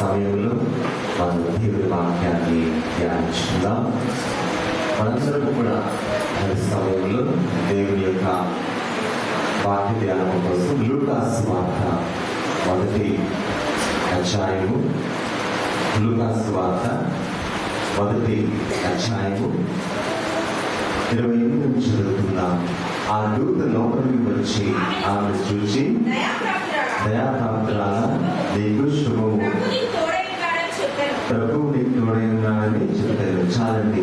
సమయంలో మనం దేవుడి వాక్యాన్ని ధ్యానించుకుందాం. మనందరం కూడా ఈ సమయంలో దేవుని యొక్క వాక్య ధ్యానం కోసం లూకాస్ వార్త మొదటి అధ్యాయము. లూకాస్ వార్త మొదటి అధ్యాయము. ఇరవై ఎనిమిది నుంచి చదువుతున్నాం ఆ దూత లోపలికి వచ్చి ఆమె చూసి దయాప్రాప్తురాల నీకు శుభము ప్రభువు నీకు తోడైనాడని చెప్పారు చాలండి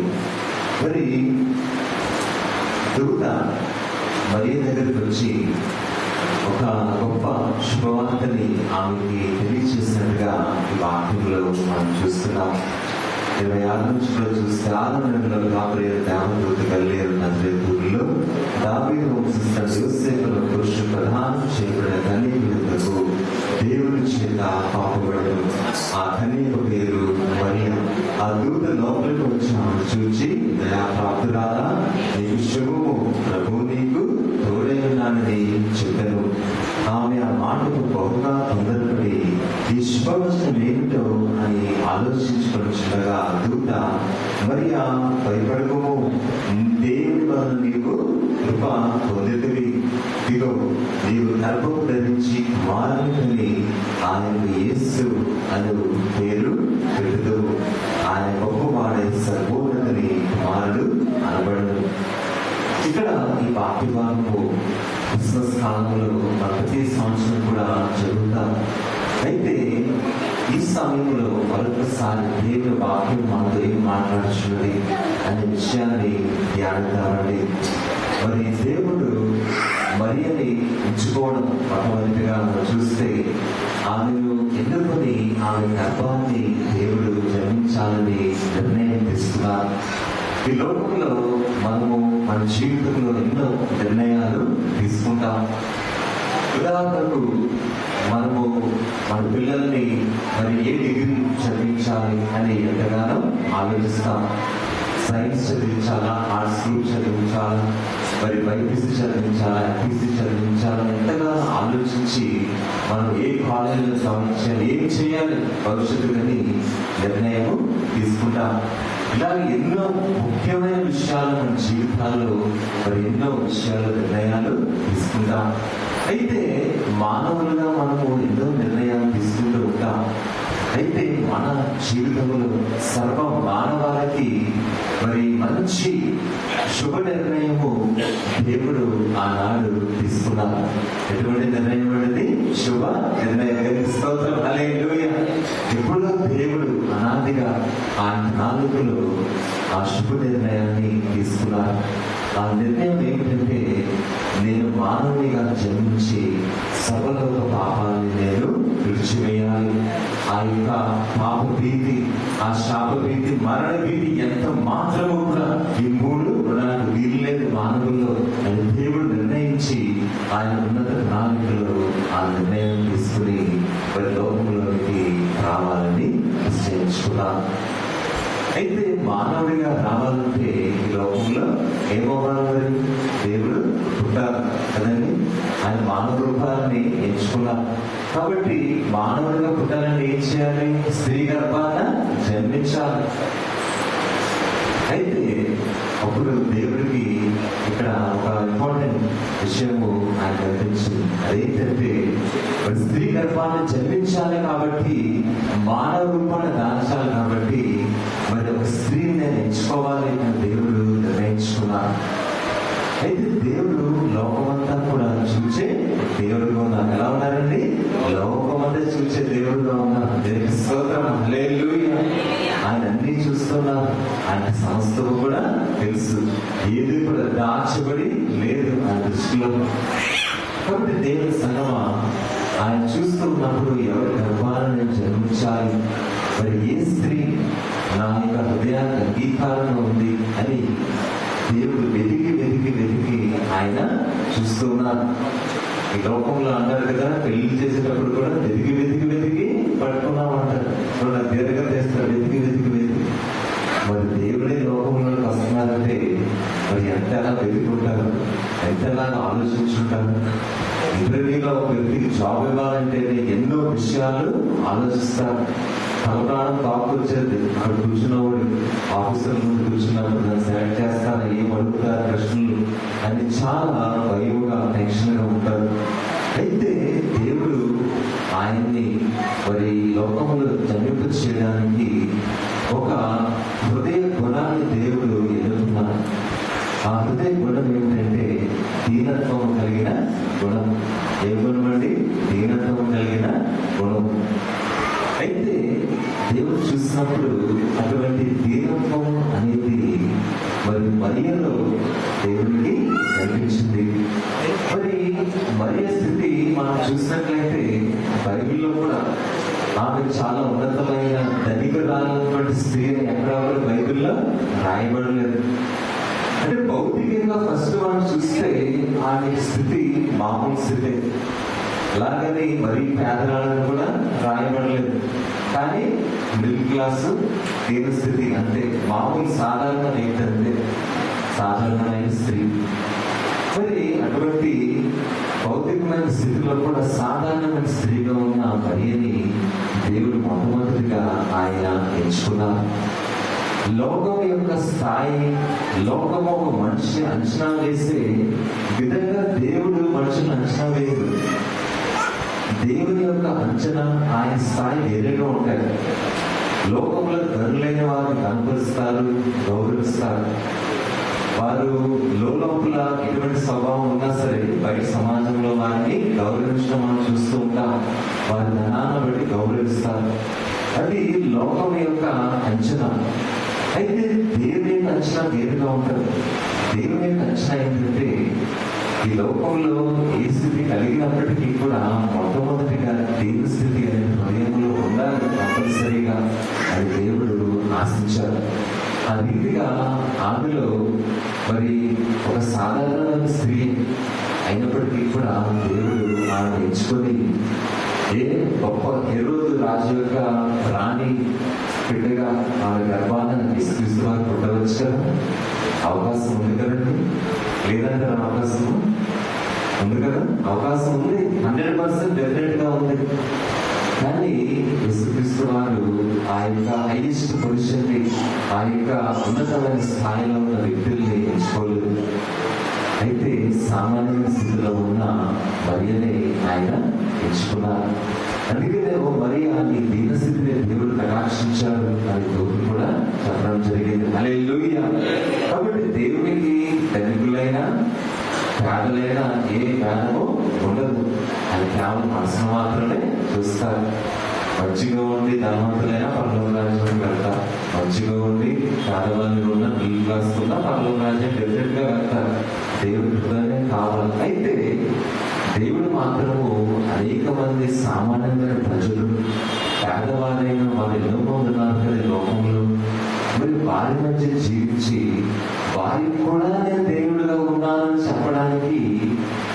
మరి దూత మరియ దగ్గరికి వచ్చి ఒక గొప్ప శుభవార్తని ఆమెకి తెలియచేసినట్టుగా ఈ వాక్యంలో మనం చూస్తున్నాం. ఇరవై ఆరు నుంచి చూస్తే ఆనందంలో కాబోయే దేవదూత కలిగేరు నదిలో దావీదు వంశస్థుడు యోసేపుల పురుషుడు ప్రధానం చేయబడిన కనీకులకు దేవుని చేత పాపబడడం ఆ కనీక పేరు ఆ దూత లోపలికి వచ్చి చూచి దయాప్రాప్తురాలా నీకు శుభము ప్రభు నీకు తోడే ఉన్నానని చెప్పాను. ఆమె ఆ మాటకు బహుగా తొందరపడి ఈ శుభవచనం ఏమిటో అని ఆలోచించుకొనిచుండగా దూత మరి ఆ భయపడకము. దేవుడు వలన నీకు కృప పొందితివి. ఇదిగో నీవు గర్భం ధరించి కుమారుని ఆయనకు యేసు అను క్రిస్మస్ కాలంలో ప్రతి సంవత్సరం కూడా జరుగుతారు అయితే ఈ సమయంలో మరొకసారి దేవుని వాక్యం మనతో ఏం మాట్లాడుచున్నది అనే విషయాన్ని ధ్యానిద్దామండి. మరి దేవుడు మరియని ఉంచుకోవడం మొట్టమొదటిగా మనం చూస్తే ఆమెను ఎన్నుకొని ఆమె గర్భాన్ని దేవుడు జన్మించాలని నిర్ణయం తీసుకున్నారు. ఈ లోకంలో మనము మన జీవితంలో ఎన్నో నిర్ణయాలు తీసుకుంటాం. ఉదాహరణకు మనము మన పిల్లల్ని మరి ఏ డిగ్రీ చదివించాలి అని ఎంతగానో ఆలోచిస్తాం. సైన్స్ చదివించాలా? ఆర్ట్స్ గ్రూప్ చదివించాలా? మరి బైపీసీ చదివించాలా? ఎంపీసీ చదివించాలా? ఎంతగానో ఆలోచించి మనం ఏ కాలేజీలో చదివించాలి ఏం చేయాలి భవిష్యత్తు కానీ నిర్ణయం తీసుకుంటాం. ఇలాగ ఎన్నో ముఖ్యమైన విషయాలు మన జీవితాల్లో మరి ఎన్నో విషయాలు నిర్ణయాలు తీసుకుంటాం అయితే మానవులుగా మనము ఎన్నో నిర్ణయాలు తీసుకుంటూ ఉంటాం. అయితే మన జీవితంలో సర్వ మానవాళికి మరి మంచి శుభ నిర్ణయము దేవుడు ఆనాడు తీసుకున్నారు ఎటువంటి నిర్ణయం అనేది శుభ నిర్ణయం. స్తోత్రం. అలే ఎప్పుడు దేవుడు అనాదిగా ఆ నాలుగులో ఆ శుభ నిర్ణయాన్ని తీసుకున్నారు. ఆ నిర్ణయం ఏమిటంటే నేను మానవునిగా జన్మించి సర్వలోక పాపాన్ని నేను విడిచివేయాలి. ఆ యొక్క పాప భీతి ఆ శాప భీతి మరణ భీతి ఎంత మాత్రమో కూడా ఈ మూడు నాకు వీల్లేదు. మానవుల్లో దేవుడు నిర్ణయించి ఆయన ఉన్నత ప్రణాళికలో నిశ్చయించుకున్నాను అయితే మానవుడిగా రావాలంటే ఈ లోకంలో ఏమవ్వాలి మరి? దేవుడు పుట్టాలి కదండి. ఆయన మానవ రూపాన్ని ఎంచుకున్నారు. కాబట్టి మానవుడిగా పుట్టాలని ఏం చేయాలి? స్త్రీ గర్భాన జన్మించాలి. అయితే అప్పుడు దేవుడికి ఇక్కడ ఒక ఇంపార్టెంట్ విషయము ఆయన కనిపించింది అదేంటంటే మరి స్త్రీ గర్భాన్ని జన్మించాలి కాబట్టి మానవ రూపాన్ని దాచాలి కాబట్టి మరి ఒక స్త్రీని నేను ఎంచుకోవాలి అని దేవుడు నిర్ణయించుకున్నాను అయితే దేవుడు లోకమంతా కూడా చూచే దేవుడుగా ఉన్నాను ఎలా ఉన్నారండి? లోకమంతా చూచే దేవుడుగా ఉన్నాను దేవుడి స్తోత్రం. ఆయన అన్ని చూస్తున్నారు. ఆయన సమస్తము కూడా తెలుసు. ఏది దాచబడి లేదు ఆ దృష్టిలో కాబట్టి దేవుని సంగమ ఆయన చూస్తూ ఉన్నప్పుడు ఎవరి గర్భాలను జన్మించాలి? మరి ఏ స్త్రీ నా యొక్క హృదయానికి అంగీకారంగా ఉంది అని దేవుడు వెతికి వెతికి వెతికి ఆయన చూస్తూ ఉన్నారు ఈ లోకంలో అంటారు కదా పెళ్ళి చేసేటప్పుడు కూడా వెతికి వెతికి వెతికి పట్టుకున్నాం అంటారు ఇప్పుడు నాకు దీర్ఘం చేస్తారు వెతికి వెతికి ఎంతలా ఆలోచించుంటారు ఇంటర్వ్యూలో ఒక వ్యక్తికి జాబ్ ఇవ్వాలంటే ఎన్నో విషయాలు ఆలోచిస్తారు. తలప్రాణం తాకొచ్చేది అక్కడ కూర్చున్నవాడు ఆఫీసర్ ముందు కూర్చున్నప్పుడు నన్ను సెలెక్ట్ చేస్తాను. ఏం అడుగుతారు ప్రశ్నలు? అని చాలా భయంగా టెన్షన్గా ఉంటారు. అయితే దేవుడు ఆయన్ని మరి లోకంలో జన్మింప చేయడానికి ఒక హృదయ గుణాన్ని దేవుడు ఎదుగుతున్నారు ఆ హృదయ గుణం ఏమిటంటే దీనత్వం కలిగిన గుణం. ఏ గుణం అండి? దీనత్వం కలిగిన గుణం. అయితే దేవుడు చూసినప్పుడు అటువంటి దీనత్వం అనేది మరి మరియలో దేవుడికి కనిపించింది. మరి మరియ స్థితి మనం చూసినట్లయితే బైబిల్లో కూడా ఆమె చాలా ఉన్నతమైన ధనికురాలైనటువంటి స్త్రీ అని ఎక్కడ బైబిల్లో రాయబడలేదు. భౌతికంగా ఫస్ట్ మనం చూస్తే ఆమె స్థితి మామూలు స్థితి. అలాగని మరీ పేదరాలను కూడా రాయబడలేదు. కానీ మిడిల్ క్లాస్ దీన స్థితి అంతే మామూలు సాధారణ ఏంటంటే సాధారణమైన స్త్రీ. మరి అటువంటి భౌతికమైన స్థితిలో కూడా సాధారణమైన స్త్రీగా ఉన్న ఆ మరియని దేవుడు మొట్టమొదటిగా ఆయన ఎంచుకున్నారు. లోకం యొక్క స్థాయి లోకం ఒక మనిషి అంచనా వేసే విధంగా దేవుడు మనుషులను అంచనా వేయదు దేవుని యొక్క అంచనా ఆయన స్థాయి వేరేగా ఉంటాయి లోకంలో ధనులైన వారిని కనపరుస్తారు గౌరవిస్తారు. వారు లోపల ఎటువంటి స్వభావం ఉన్నా సరే బయట సమాజంలో వారిని గౌరవించడం మనం చూస్తూ ఉంటాం. వారి ధనాన్ని బట్టి గౌరవిస్తారు. అది లోకం యొక్క అంచనా. అయితే దేవుని యొక్క అంచనా వేరుగా ఉంటుంది. దేవుని యొక్క అంచనా ఏంటంటే ఈ లోకంలో ఏ స్థితి కలిగినప్పటికీ కూడా మొట్టమొదటిగా దేవుని స్థితి అనే హృదయంలో ఉండాలని తప్పనిసరిగా అది దేవుడు ఆశించారు ఆ రీతిగా ఆమెలో మరి ఒక సాధారణమైన స్త్రీ అయినప్పటికీ కూడా దేవుడు ఆమె ఎంచుకొని ఏ గొప్ప హెరోదు రాజు యొక్క రాణి బిడ్డగా వాళ్ళ గర్భాన్ని తీసుక్రీస్తు వారు పుట్టవచ్చు కదా అవకాశం ఉంది కదండి. లేదంటే అవకాశం ఉంది కదా? అవకాశం ఉంది. హండ్రెడ్ పర్సెంట్ డెఫినెట్గా ఉంది. కానీ యేసుక్రీస్తు వారు ఆ యొక్క హైయెస్ట్ పొజిషన్ని ఆ యొక్క ఉన్నతమైన స్థాయిలో ఉన్న వ్యక్తుల్ని ఎంచుకోలేదు. అయితే సామాన్య స్థితిలో ఉన్న భర్యనే ఆయన ఎంచుకున్నారు. అందుకనే ఓ మరియా నీ దీనస్థితిని దేవుడు కటాక్షించాడు అని దేవుడు కూడా చెప్పడం జరిగింది. అలే కాబట్టి దేవునికి ధనికులైన పేదలైన ఏ పేదము ఉండదు. అది కేవలం మనసును మాత్రమే చూస్తారు. మంచిగా ఉండి ధనవంతులైనా పర్లోక రాజ్యం వెళ్తారు. మంచిగా ఉండి పేదవాళ్ళు ఉన్న మిడిల్ క్లాస్ ఉన్న పర్లోక రాజ్యం డెఫినెట్గా వెళ్తారు. దేవుడి హృదయం కావాలి. అయితే దేవుడు మాత్రము అనేక మంది సామాన్యమైన ప్రజలు పేదవారైన వారు ఎన్నో మంది ఉన్నారు కదా లోకంలో. మరి వారి మధ్య జీవించి వారికి కూడా నేను దేవుడిగా ఉన్నానని చెప్పడానికి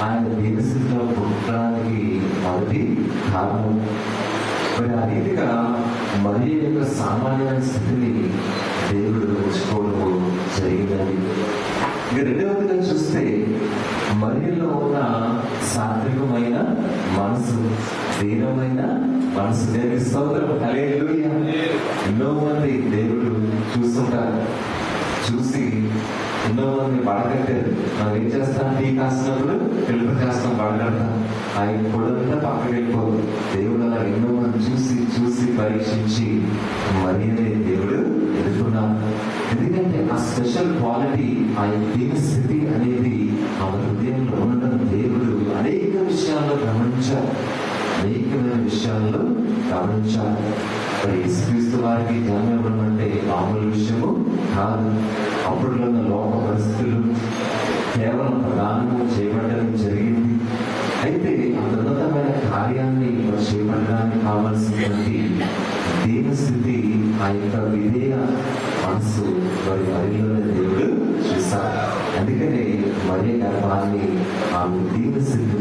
ఆయన దీనస్థితిలో పుట్టడానికి మొదటి కారణం. మరి ఆ రీతిగా మరి యొక్క సామాన్యమైన స్థితిని దేవుడు ఉంచుకోవడం జరిగిందని ఇక రెండవది మనసు దీనమైన మనసు దేవుని స్తోత్రం హల్లెలూయా. ఎన్నో మంది దేవుడు చూస్తుంటారు. చూసి ఎన్నో మంది పడగట్టారు మనం ఏం చేస్తాం? టీ కాసినప్పుడు తెలుపు చేస్తాం పడగడతాం. ఆయన పొడంతా పక్కకి వెళ్ళిపోదు. దేవుడు అలా ఎన్నో మంది చూసి చూసి పరీక్షించి మరి దేవుడు ఎదుర్కొన్నాను ఎందుకంటే ఆ స్పెషల్ క్వాలిటీ ఆయన దీని స్థితి గమనించాలి. అనేకమైన విషయాలను గమనించాలి. మరి యేసుక్రీస్తు వారికి ధ్యానం ఇవ్వడం అంటే మామూలు విషయము కాదు. అప్పుడులో ఉన్న లోక పరిస్థితులు కేవలం ప్రధానంగా చేయబడడం జరిగింది. అయితే అంత ఉన్నతమైన కార్యాన్ని మరి చేపట్టడానికి కావాల్సినటువంటి దీన స్థితి ఆ యొక్క విధేయ మనసు వారి మరిలోనే దేవుడు చూశారు అందుకనే మరి గర్భాన్ని ఆమె దీన స్థితిని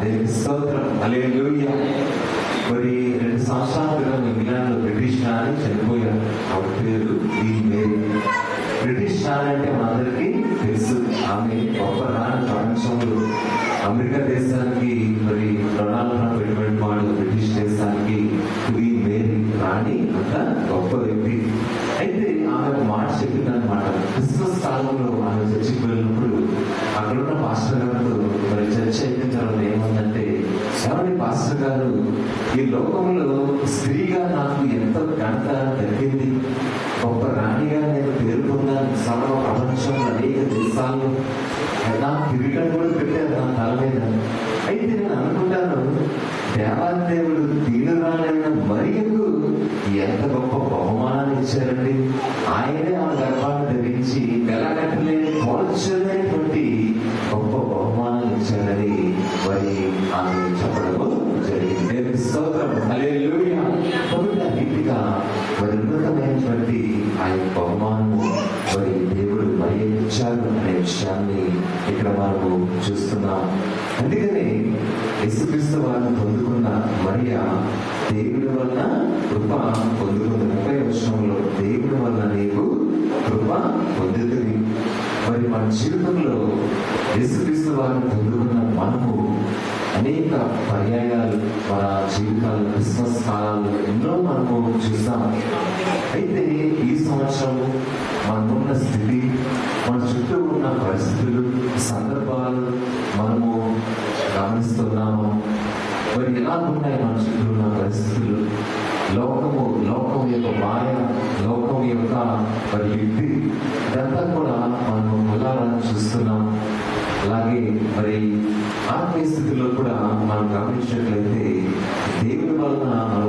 ఎదుగుతున్న దేవుని స్తోత్రం హల్లెలూయా మరి రెండు సంవత్సరాల క్రితం ఇంగ్లాండ్లో బ్రిటిష్ రాణి ఆయనే ఆ గర్భాన్ని ధరించి వెలకట్టలేని మరి ఎలా ఉన్నాయి మన నా పరిస్థితులు. లోకము లోకం యొక్క మాయ లోకం యొక్క మరి యుద్ధి ఇదంతా కూడా మనం మొదలని చూస్తున్నాం. అలాగే మరి ఆత్మీయ స్థితిలో కూడా మనం గమనించినట్లయితే దేవుని వలన మనం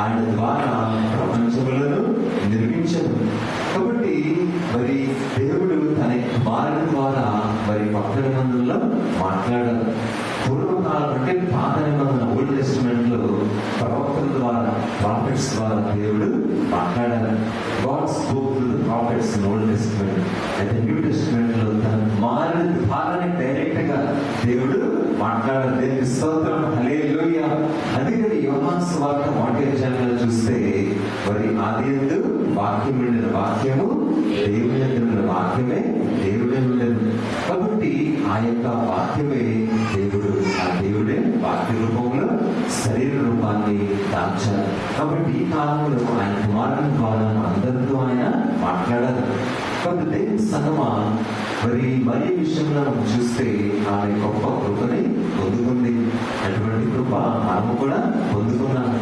ఆయన ద్వారా ప్రపంచములను నిర్మించదు కాబట్టి మరి దేవుడు తన కుమారుని ద్వారా మరి భక్త నిబంధనలో మాట్లాడారు. పూర్వకాలం అంటే పాత నిబంధన ఓల్డ్ టెస్టిమెంట్లో ప్రవక్తల ద్వారా ప్రాఫిట్స్ ద్వారా దేవుడు మాట్లాడారు. God spoke to the prophets Old Testament. అయితే న్యూ టెస్టిమెంట్లో తన కుమారుని ద్వారానే డైరెక్ట్గా దేవుడు మాట్లాడారు. దేవుని స్తోత్రం హల్లెలూయ. యోహాన్ సువార్త మొదటి అధ్యాయంలో చూస్తే మరి ఆది ఎందు వాక్యం ఉండిన వాక్యము దేవుని యందు వాక్యమే దేవుడే ఉండను కాబట్టి ఆ యొక్క వాక్యమే దేవుడు ఆ దేవుడే వాక్య రూపంలో శరీర రూపాన్ని దాల్చాలి కాబట్టి ఈ కాలంలో ఆయన కుమారుని ద్వారా అందరితో ఆయన మాట్లాడాలి. కాబట్టి దేవుని సంగమా మరి మరి విషయంలో చూస్తే ఆమె గొప్ప కృపని పొందుకుంది అటువంటి కృప మనము కూడా పొందుకున్నాం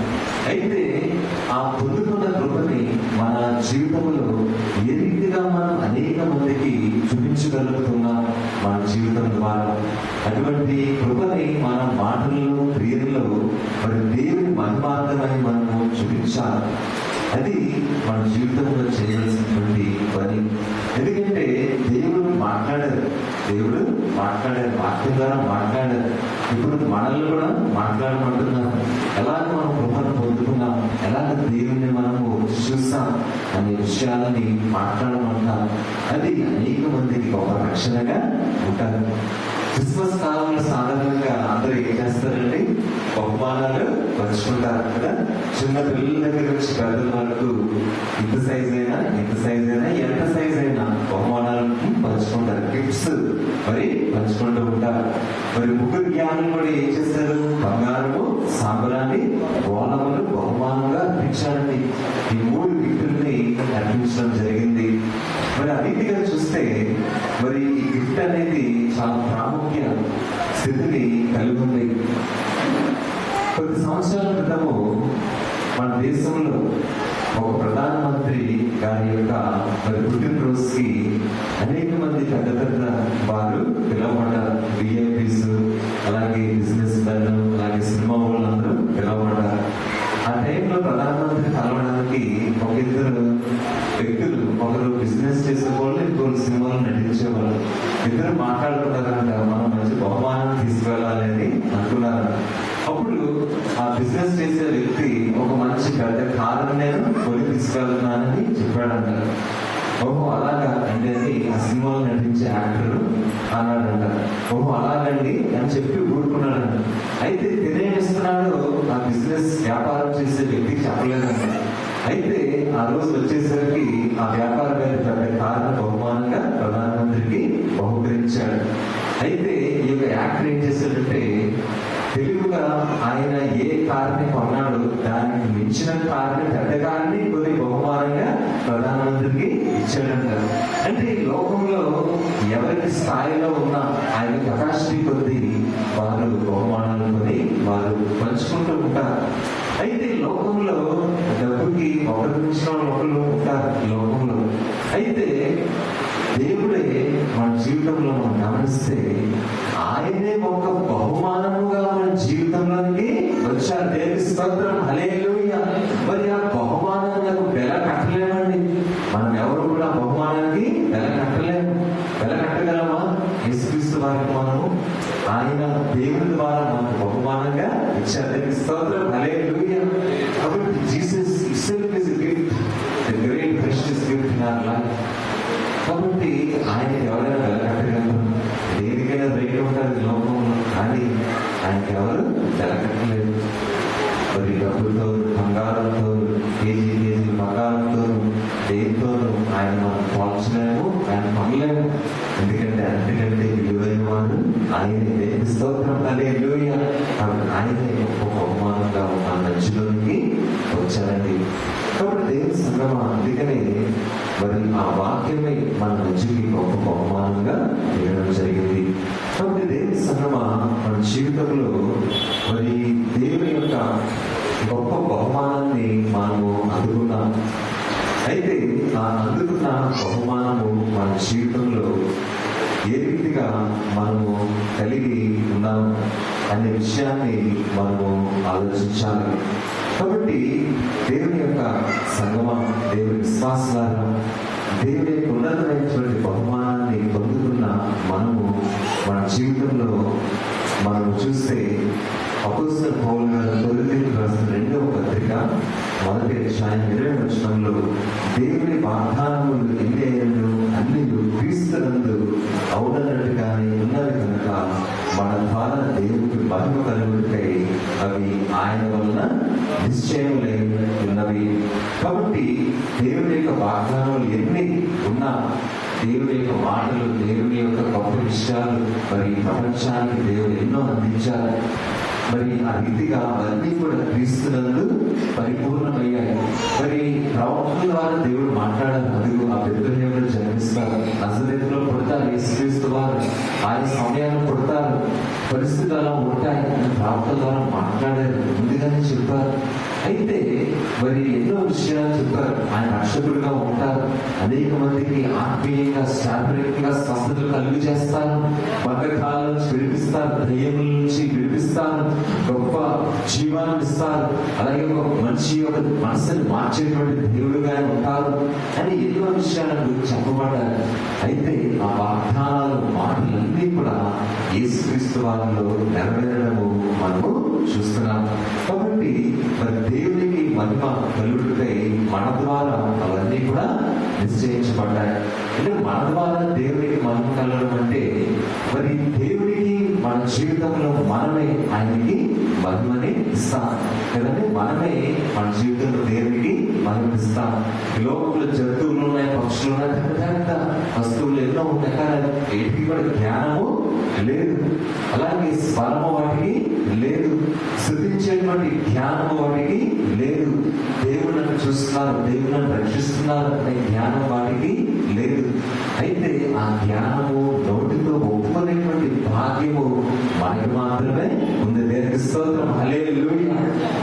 అయితే ఆ పొందుకున్న కృపని మన జీవితంలో ఏ రీతిగా మనం అనేక మందికి చూపించగలుగుతున్నాం మన జీవితం ద్వారా? అటువంటి కృపని మన మాటల్లో క్రియల్లో మరి దేవుని మహిమార్థమని మనము చూపించాలి. అది మన జీవితంలో చేయవలసినటువంటి పని. ఎందుకంటే దేవుడు మాట్లాడారు దేవుడు మాట్లాడారు వాక్యం ద్వారా మాట్లాడారు ఇప్పుడు మనల్ని కూడా మాట్లాడమంటున్నారు. ఎలాగ మనం కృపను పొందుకున్నాం ఎలాగ దేవుణ్ణి మనము చూస్తాం? అనే విషయాలని మాట్లాడమంటాం అది అనేక మందికి గొప్ప రక్షణగా ఉంటారు. క్రిస్మస్ కాలంలో సాధారణంగా అందరూ ఏం చేస్తారండి బహుమానాలు పంచుకుంటారు కదా. చిన్న పిల్లల దగ్గర నుంచి పెద్దల వరకు ఇంత సైజ్ అయినా ఇంత సైజ్ అయినా ఎంత సైజ్ అయినా గిఫ్ట్స్ మరి పంచుకుంటూ ఉంటారు. మరి ముగ్గురు జ్ఞానులు కూడా ఏం చేస్తారు? బంగారము సాంబరాన్ని గోళములు బహుమానంగా అర్పించారండి ఈ మూడు గిఫ్టుల్ని అందించడం జరిగింది. మరి అన్నిటిగా చూస్తే మరి ఈ గిఫ్ట్ అనేది చాలా ప్రాముఖ్య స్థితిని కలిగి ఉంది. కొద్ది సంవత్సరాల క్రితము మన దేశంలో ఒక ప్రధానమంత్రి గారి యొక్క మరి పుట్టినరోజుకి అయితే తెలియజేస్తున్నాడు ఆ బిజినెస్ వ్యాపారం చేసే వ్యక్తికి చెప్పలేదండి. అయితే ఆ రోజు వచ్చేసరికి ఆ వ్యాపారవేత్త పెద్ద కారణ బహుమానంగా ప్రధానమంత్రికి బహుకరించాడు. అయితే ఈ యొక్క యాక్ట్ ఏం చేశాడంటే తెలుగుగా ఆయన ఏ కారుని కొన్నాడు దానికి మించిన కారుని పెద్ద కారుని కొని బహుమానంగా ప్రధానమంత్రికి ఇచ్చాడంటారు అంటే ఈ లోకంలో ఎవరికి స్థాయిలో ఉన్న ఆయన కెపాసిటీ పంచుకుంటూ ఉంటారు. అయితే లోకంలో డబ్బుకి ఒకరి మించిన ఒకరు ఉంటారు లోకంలో. అయితే దేవుడే మన జీవితంలో మనం గమనిస్తే ఆయనే ఒక బహుమానముగా మన జీవితంలోకి వచ్చారు దేవి స్తోత్రం. హల్లెలూయా. మరి ఆ బహుమానాలకు వెల కట్టలేమండి. మనం ఎవరు కూడా బహుమానానికి వెల కట్టలేము. వెల కట్టగలమా? యేసుక్రీస్తు వారికి మనము ఆయన దేవుని ద్వారా మనకు బహుమానంగా ఇచ్చారు దేవి స్తోత్రం అయితే ఆ అందుకున్న బహుమానము మన జీవితంలో ఏ రీతిగా మనము కలిగి ఉన్నాము అనే విషయాన్ని మనము ఆలోచించాలి. కాబట్టి దేవుని యొక్క సంగమం దేవుని విశ్వాసాలను దేవుని ఉన్నతమైనటువంటి బహుమానాన్ని పొందుతున్న మనము మన జీవితంలో మనము చూస్తే దేవుని యొక్క మాటలు దేవుని యొక్క గొప్ప విషయాలు మరి ప్రపంచానికి దేవుడు ఎన్నో అందించారు. మరి ఆ రీతిగా అవన్నీ కూడా క్రీస్తునందు పరిపూర్ణమయ్యాయి. మరి ప్రవక్తల ద్వారా దేవుడు మాట్లాడారు. అందుకు ఆ పెద్దలు జన్మిస్తారు. నజరేతులో పుడతారు యేసుక్రీస్తు వారు. ఆయన సమయాన్ని పుడతారు. పరిస్థితులు అలా ఉంటాయి అని ప్రవక్తల ద్వారా మాట్లాడారు. ముందుగానే చెప్పారు. మరి ఎన్నో విషయాలు చెప్తారు ఆయన రక్షకులుగా ఉంటారు. అనేక మందికి ఆత్మీయంగా శారీరకంగా స్వస్థతలు కలుగు చేస్తారు బంధకాల నుంచి విడిపిస్తారు. దయ్యముల నుంచి విడిపిస్తారు. గొప్ప జీవాన్ని ఇస్తారు. అలాగే ఒక మనిషి యొక్క మనసుని మార్చేటువంటి దేవుడుగా ఉంటారు అని ఎన్నో విషయాల గురించి చెప్పబడ్డారు. అయితే ఆ వాగ్దానాలు మాటలన్నీ కూడా యేసుక్రీస్తు వారిలో నెరవేరడము మనము చూస్తున్నాం. కాబట్టి మరి దేవుని మహిమ కలుగుతాయి మన ద్వారా అవన్నీ కూడా నిశ్చయించబడ్డాయి. అంటే మన ద్వారా దేవునికి మహిమ కలగడం అంటే మరి దేవునికి మన జీవితంలో మనమే ఆయనకి మహిమని ఇస్తాం. కదండి? మనమే మన జీవితంలో దేవునికి మహిమిస్తాం లోకంలో జంతువులు ఉన్నాయి పక్షులు ఉన్నాయి పెద్ద పెద్ద వస్తువులు ఎన్నో ఉన్నాయి. కానీ వీటికి కూడా జ్ఞానము లేదు. అలాగే స్మరణ వాటికి లేదు. శృతించేటువంటి ధ్యానం వాటికి లేదు. దేవుడు చూస్తున్నారు దేవుడు రక్షిస్తున్నారు అనే జ్ఞానం వాటికి లేదు. అయితే ఆ జ్ఞానము నోటితో ఒప్పుకునేటువంటి భాగ్యము వారికి మాత్రమే ఉంది. దేనికి స్తోత్రం. హలే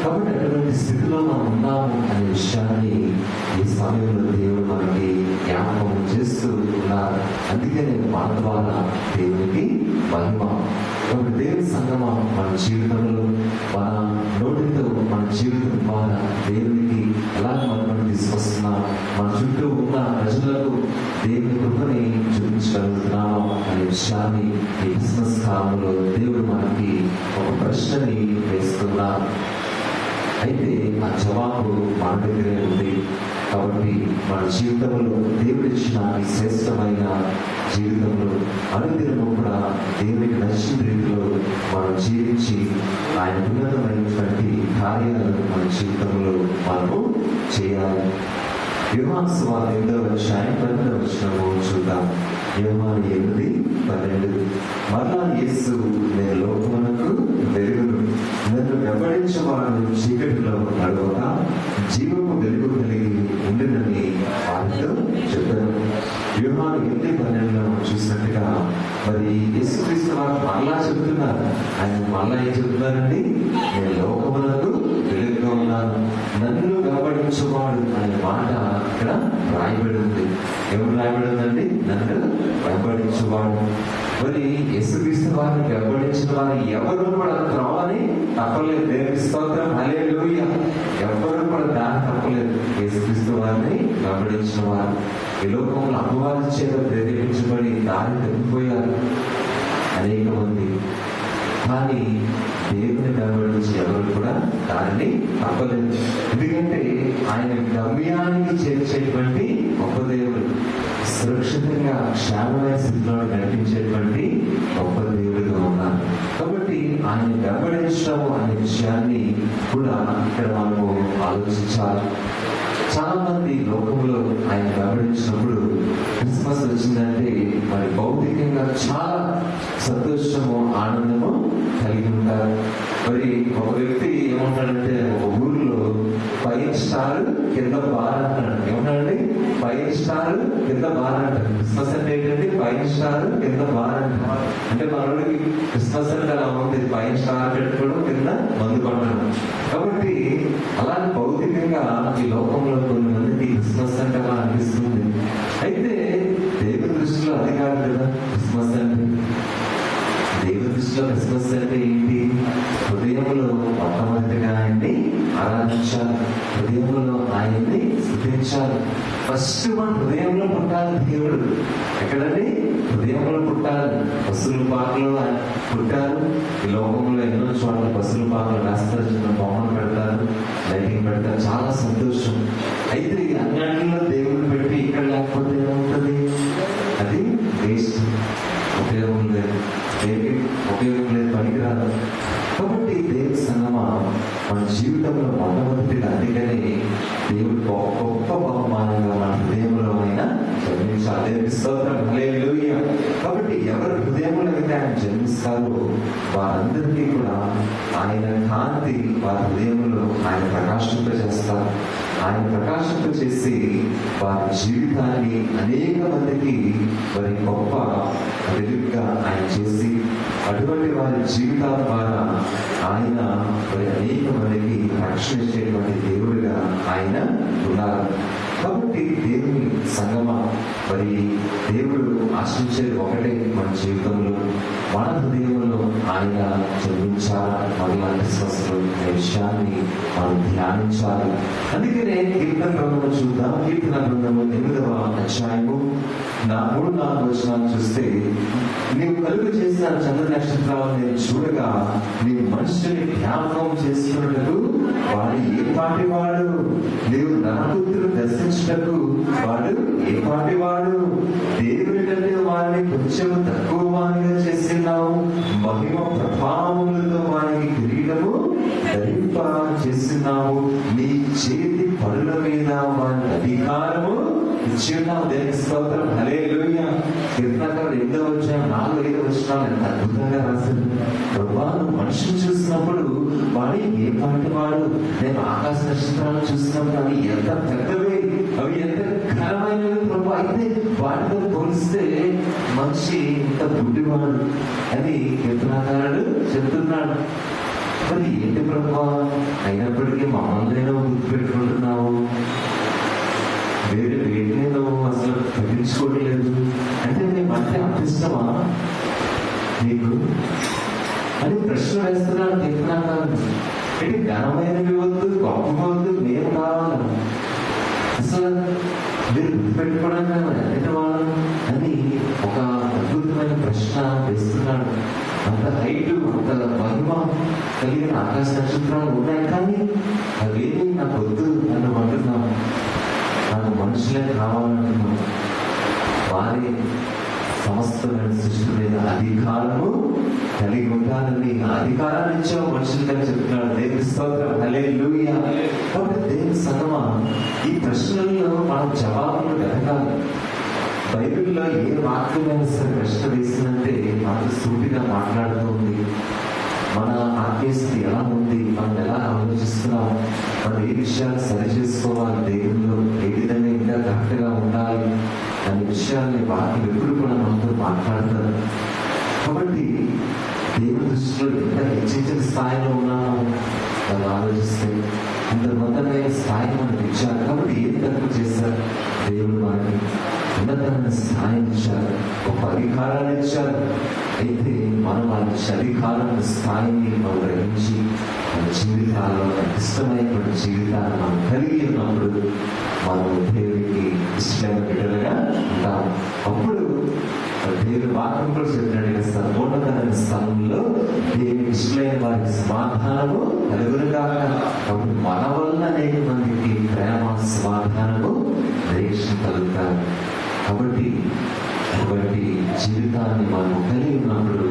కాబట్టి అటువంటి స్థితిలో మనం ఉన్నాము అనే విషయాన్ని ఈ సమయంలో దేవుడు మనకి జ్ఞాపకం చేస్తూ ఉన్నారు. నేను మన ద్వారా దేవునికి మహిమ ఒక దేవుని సంగమ మన జీవితంలో మన నోటితో మన జీవితం ద్వారా దేవునికి ఎలా మనం తీసుకొస్తున్నా మన చుట్టూ ఉన్న ప్రజలకు దేవుని కృపని చూపించగలుగుతున్నాము అనే విషయాన్ని ఈ క్రిస్మస్ కాలంలో దేవుడు మనకి ఒక ప్రశ్నని వేస్తున్నా అయితే ఆ జవాబు మన దగ్గరే ఉంది. కాబట్టి మన జీవితంలో దేవుడిచ్చిన శ్రేష్టమైన జీవితంలో అనుదినము కూడా దేవునికి నచ్చిన రీతిలో మనం జీవించి ఆయన ఉన్నతమైనటువంటి కార్యాలను మన జీవితంలో మనము చేయాలి. యోహాన్స్ వారి ఎనిమిదవ అధ్యాయం పన్నెండవ వచనము చూద్దాం. యోహాను ఎనిమిది పన్నెండు. మరలా యేసు నేను లోకమునకు వెలుగును నన్ను వెంబడించేవాడు చీకటిలో నడవక జీవ వెలుగు కలిగి ఉండునని వారితో చెప్పాను యోహాను ఎనిమిది పన్నెండులో చూసినట్టుగా మరి యేసుక్రీస్తు వారు మరలా చెబుతున్నారు ఆయన మళ్ళా ఏం చెబుతున్నారండి నేను లోకమునకు వెలుగుగా ఉన్నాను. నన్ను వెంబడించేవాడు అనే మాట ఇక్కడ రాయబడి ఉంది ఎవరు రాయబడి ఉందండి నన్ను వెంబడించేవాడు మరి యేసుక్రీస్తు వారిని వెంబడించిన వారు ఎవరు కూడా త్రోవని తప్పలేదు. దేవుని స్తోత్రం. హల్లెలూయా. ఎవరు కూడా దాని తప్పలేదు. యేసుక్రీస్తు వారిని వెంబడించిన వారు. ఈ లోకంలో అపవాది చేత ప్రేరేపించబడి దారి తప్పిపోయారు దానిని తప్పలేదు ఎందుకంటే ఆయన గమ్యానికి చేర్చేటువంటి గొప్ప దేవుడు. సురక్షితంగా క్షేమమైన స్థితిలో నడిపించేటువంటి గొప్ప దేవుడిగా ఉన్నారు కాబట్టి ఆయన వెంబడించడం అనే విషయాన్ని కూడా ఇక్కడ మనము ఆలోచించాలి. చాలా మంది లోకంలో ఆయన వెంబడించినప్పుడు క్రిస్మస్ వచ్చిందంటే మరి భౌతికంగా చాలా సంతోషము ఆనందం స్టార్ కింద బార్ అంటాడు ఏమంటాడండి ఫైవ్ స్టార్ కింద బార్ అంటారు క్రిస్మస్ అంటే ఏంటంటే ఫైవ్ స్టార్ కింద బార్ అంటారు అంటే మనోడికి క్రిస్మస్ అంటే అలా ఉంది ఫైవ్ స్టార్ పెట్టుకోవడం కింద మందు కొట్టడం. కాబట్టి అలాంటి భౌతికంగా ఈ లోకంలో స్థుతించాలి ఫస్ట్ మన హృదయంలో పుట్టాలి దేవుడు. ఎక్కడండి? హృదయంలో పుట్టాలి. పసులు పాకలు పుట్టారు. ఈ లోకంలో ఎన్నో చోట్ల పసులు పాకలు రాస్తారు చిన్న బొమ్మలు పెడతారు. లైటింగ్ పెడతారు. చాలా సంతోషం. అయితే అన్నింటిలో దేవుడు పెట్టి ఇక్కడ లేకపోతే ఏమవుతుంది అది వేస్ట్. ఉపయోగం లేదు దేనికి? ఉపయోగం లేదు. పనికిరాదు. కాబట్టి దేవుడి సంగమా మన జీవితం వారి జీవితాన్ని అనేక మందికి మరి గొప్ప వెలుగుగా ఆయన చేసి అటువంటి వారి జీవితాల ద్వారా ఆయన మరి అనేక మందికి రక్షణ ఇచ్చేటువంటి దేవుడిగా ఆయన ఉన్నారు. కాబట్టి దేవుని సంగమ మరి దేవుడు ఆశించేది ఒకటే మన జీవితంలో. మన హృదయంలో ఆయన జన్మించాలి మరలా క్రిస్మస్లో అనే విషయాన్ని మనం ధ్యానించాలి. అందుకనే కీర్తన గ్రంథము చూద్దాం. కీర్తన గ్రంథము ఎనిమిదవ అధ్యాయము. నా మూడు నాలుగు వచనాలు చూస్తే నీవు కలుగు చేసిన చంద్ర నక్షత్రాలను నేను చూడగా నీ మనుషుని జ్ఞాపకం చేసుకున్నట్టు వాడు ఏ పాటి వాడు? నీవు నరపుత్రులు దర్శించుటకు వాడు ఏ పాటి వాడు? వారిని కొంచెం తక్కువ వారిగా చేస్తున్నావు మహిమ ప్రభావములతో వారికి కిరీటము ధరింప చేస్తున్నావు నీ చేతి పనుల మీద వారి అధికారము ఇచ్చున్నావు దేని స్తోత్రం. హలే లోయ ఎనిమిదో వచ్చిన నాలుగు ఐదు వచ్చినా ఎంత అద్భుతంగా రాశారు. ప్రభా మనిషిని చూసినప్పుడు వాడి ఏ పాటి వాడు నేను ఆకాశ నక్షత్రాలను చూసినప్పుడు అది ఎంత పెద్దవి అవి ఎంత ఘనమైనవి ప్రభు? అయితే వాటితో పోలిస్తే మనిషి ఇంత బుడ్డివాడు అని కీర్తనాకారుడు చెప్తున్నాడు. మరి ఏంటి ప్రభు? అయినప్పటికీ మమ్మల్ని గుర్తుపెట్టుకుంటున్నావు. వేరే వేటిని అసలు పట్టించుకోవట్లేదు అంటే మేమంటే అంత ఇష్టమా నీకు? అని ప్రశ్న వేస్తున్నాడు కీర్తనాకారుడు. అంటే ఘనమైనవి వద్దు గొప్ప వద్దు మేము కావాలి అసలు మీరు గుర్తుపెట్టుకోవడానికి కదా వాళ్ళం అని ఒక అద్భుతమైన ప్రశ్న వేస్తున్నాడు అంత హైట్ అంత మహిమ కలిగిన ఆకాశ నక్షత్రాలు ఉన్నాయి కానీ అవేమి నాకు వద్దు నన్ను అంటున్నాను నాకు మనుషులే కావాలంటున్నాను వారి సమస్తమైన సృష్టి మీద అధికారము కలిగి ఉండాలని అధికారాన్ని ఇచ్చావు. మనుషులుగా చెప్తున్నాడు దేవుని స్తోత్రం హలే కాబట్టి దేవుని సగమా ఈ ప్రశ్నల్లో మనం జవాబులు వెతకాలి. బైబిల్లో ఏ వాక్యమైన సరే ప్రశ్న వేసిందంటే మనకు సూటిగా మాట్లాడుతుంది. మన ఆత్మీయస్థితి ఎలా ఉంది? మనం ఎలా ఆలోచిస్తున్నాం? మనం ఏ విషయాలు సరి చేసుకోవాలి? దేవుల్లో ఏ విధంగా ఇంకా కరెక్ట్గా ఉండాలి? అనే విషయాన్ని వాక్యం ఎప్పుడు కూడా మనతో మాట్లాడతారు. కాబట్టి దేవుని దృష్టిలో ఎంత హెచ్చించిన స్థాయిలో ఉన్నామో మనం ఆలోచిస్తే ఇంత ఉన్నతమైన స్థాయి మనకు ఇచ్చారు. కాబట్టి ఏం తప్పు చేశారు దేవుడు మనకి ఉన్నతమైన స్థాయిని ఇచ్చారు. ఒక అధికారాలు ఇచ్చారు. అయితే మనం వాళ్ళ అధికారం స్థాయిని మనం గ్రహించి మన జీవితాల్లో ఇష్టమైనటువంటి జీవితాన్ని మనం కలిగి ఉన్నప్పుడు మనం దేవుడికి ఇష్టమైన బిడ్డలుగా ఉంటాం అప్పుడు దేవుడు వాక్యం కూడా చెప్పినట్టు సర్వోన్నతమైన స్థలంలో దేవుని ఇష్టమైన వారికి సమాధానము కలుగురుగా అప్పుడు మన వల్ల అనేక మందికి ప్రేమ సమాధానము నిరీక్షణ కలుగుతారు కాబట్టి అటువంటి జీవితాన్ని మనం కలిగి ఉన్నప్పుడు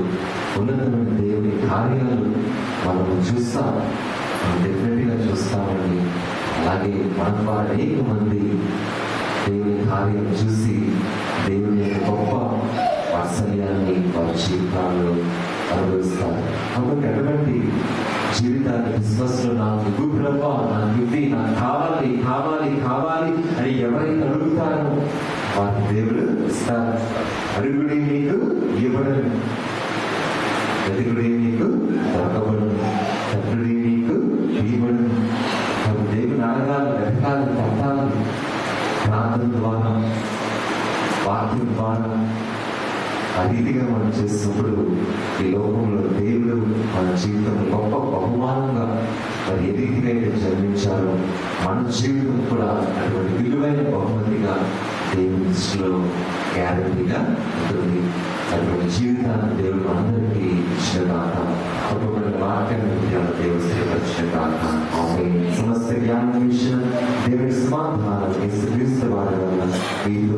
ఉన్నతమైన దేవుని కార్యాలు మనం చూస్తాం మనం డెఫినెట్గా చూస్తామండి అలాగే మన ద్వారా అనేక మంది కార్యం చూసి దేవుని యొక్క గొప్ప వాత్సల్యాన్ని వారి జీవితాల్లో అనుభవిస్తారు. కాబట్టి అటువంటి జీవితాన్ని విశ్వాసంలో నాకు ఇవ్వు నా నాకు నాకు కావాలి కావాలి కావాలి అని ఎవరైతే అడుగుతారో వారి దేవుడు ఇస్తారు. అడుగుడే మీకు ఇవ్వడము. వెతుకుడి మీకు చేసినప్పుడు ఈ లోకంలో దేవుడు మన జీవితం గొప్ప బహుమానంగా మరి ఎదిగినైతే జన్మించారు మన జీవితం కూడా అటువంటి విలువైన బహుమతిగా దేవుని దృష్టిలో గ్యారంటీగా ఉంటుంది. అటువంటి జీవితాన్ని దేవుడు అందరికీ ఇచ్చిన కాక తప్పకుండా వాక్యాన్ని దేవుడు స్థిరపరిచిన కాక సమస్త జ్ఞానం విషయం దేవుడి సమాధానం యేసుక్రీస్తు వారి వల్ల ఈ ఉదయం